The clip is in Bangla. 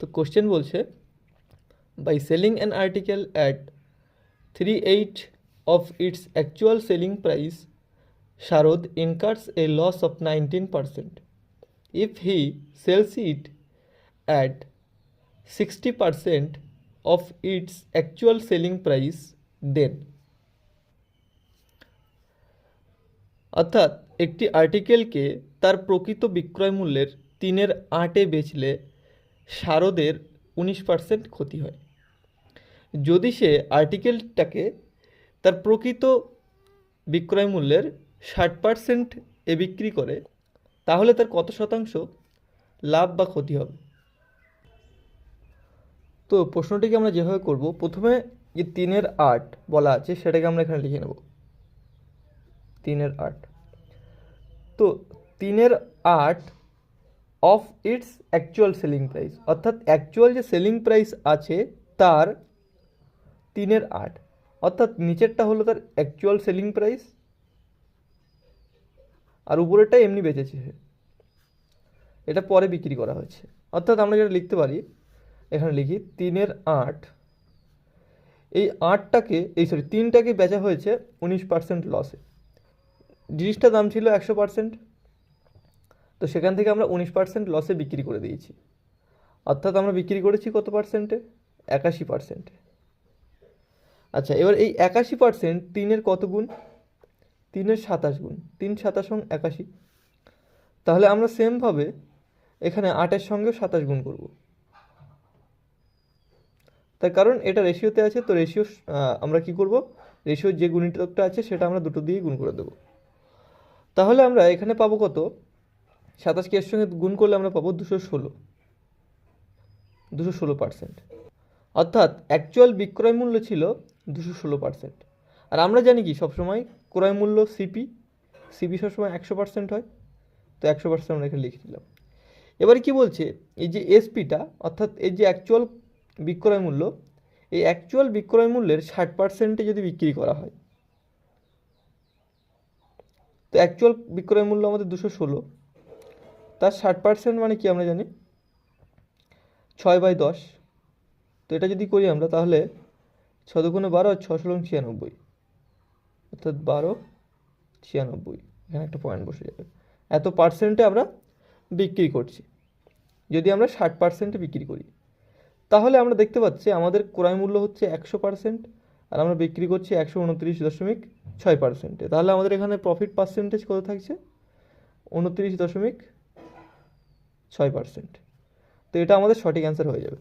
তো কোশ্চেন বলছে by selling an article at three eight of its actual selling price Sharad incurs a loss of nineteen percent if he sells it at sixty percent of its actual selling price then অর্থাৎ একটি আর্টিকেলকে তার প্রকৃত বিক্রয় মূল্যের তিনের আটে বেচলে শারদের উনিশ পার্সেন্ট ক্ষতি হয়। যদি সে আর্টিকেলটাকে তার প্রকৃত বিক্রয় মূল্যের ষাট পার্সেন্ট এ বিক্রি করে, তাহলে তার কত শতাংশ লাভ বা ক্ষতি হবে? তো প্রশ্নটিকে আমরা যেভাবে করব, প্রথমে যে তিনের আট বলা আছে, সেটাকে আমরা এখানে লিখে নেব। তিনের আট। তো তিনের আট of its actual selling price অর্থাৎ অ্যাকচুয়াল যে সেলিং প্রাইস আছে, তার তিনের আট। অর্থাৎ নিচেরটা হলো তার অ্যাকচুয়াল সেলিং প্রাইস আর উপরেরটা এমনি বেচেছে এটা পরে বিক্রি করা হয়েছে। অর্থাৎ আমরা যেটা লিখতে পারি, এখানে লিখি, তিনের আট, এই আটটাকে, এই সরি তিনটাকে বেচা হয়েছে উনিশ পার্সেন্ট লসে জিনিসটার দাম ছিল একশো পার্সেন্ট তো সেখান থেকে আমরা উনিশ পার্সেন্ট লসে বিক্রি করে দিয়েছি। অর্থাৎ আমরা বিক্রি করেছি কত পার্সেন্টে একাশি পার্সেন্টে আচ্ছা এবার এই একাশি পার্সেন্ট তিনের কত গুণ? তিনের সাতাশ গুণ। তিন সাতাশ সং একাশি। তাহলে আমরা সেমভাবে এখানে আটের সঙ্গে সাতাশ গুণ করব। তার কারণ এটা রেশিওতে আছে, তো রেশিও আমরা কি করব? রেশিওর যে গুণিতকটা আছে, সেটা আমরা দুটো দিয়ে গুণ করে দেবো। তাহলে আমরা এখানে পাবো কত? সাতাশকে এর সঙ্গে গুণ করলে আমরা পাবো দুশো ষোলো। দুশো ষোলো পার্সেন্ট অর্থাৎ অ্যাকচুয়াল বিক্রয় মূল্য ছিল দুশো ষোলো পার্সেন্ট আর আমরা জানি কি, সবসময় ক্রয় মূল্য সিপি সিপি সবসময় একশো পার্সেন্ট হয়। তো একশো পার্সেন্ট আমরা এখানে লিখে দিলাম। এবারে কি বলছে, এই যে এসপিটা অর্থাৎ এই যে অ্যাকচুয়াল বিক্রয় মূল্য, এই অ্যাকচুয়াল বিক্রয় মূল্যের ষাট পার্সেন্টে যদি বিক্রি করা হয়, তো অ্যাকচুয়াল বিক্রয় মূল্য আমাদের দুশো ষোলো। তার ষাট পার্সেন্ট মানে কি আমরা জানি? ছয় বাই দশ। তো এটা যদি করি আমরা তাহলে ছ দুগুণে বারো আর ছ ষোলো ছিয়ানব্বই। অর্থাৎ বারো, ছিয়ানব্বই। এখানে একটা পয়েন্ট বসে যাবে। এত পার্সেন্টে আমরা বিক্রি করছি। যদি আমরা ষাট পার্সেন্টে বিক্রি করি, তাহলে আমরা দেখতে পাচ্ছি আমাদের ক্রয় মূল্য হচ্ছে একশো পার্সেন্ট আর আমরা বিক্রি করছি একশো উনত্রিশ দশমিক ছয় পার্সেন্টে তাহলে আমাদের এখানে প্রফিট পার্সেন্টেজ কত থাকছে? উনত্রিশ দশমিক ছয় পার্সেন্ট তো এটা আমাদের সঠিক অ্যান্সার হয়ে যাবে।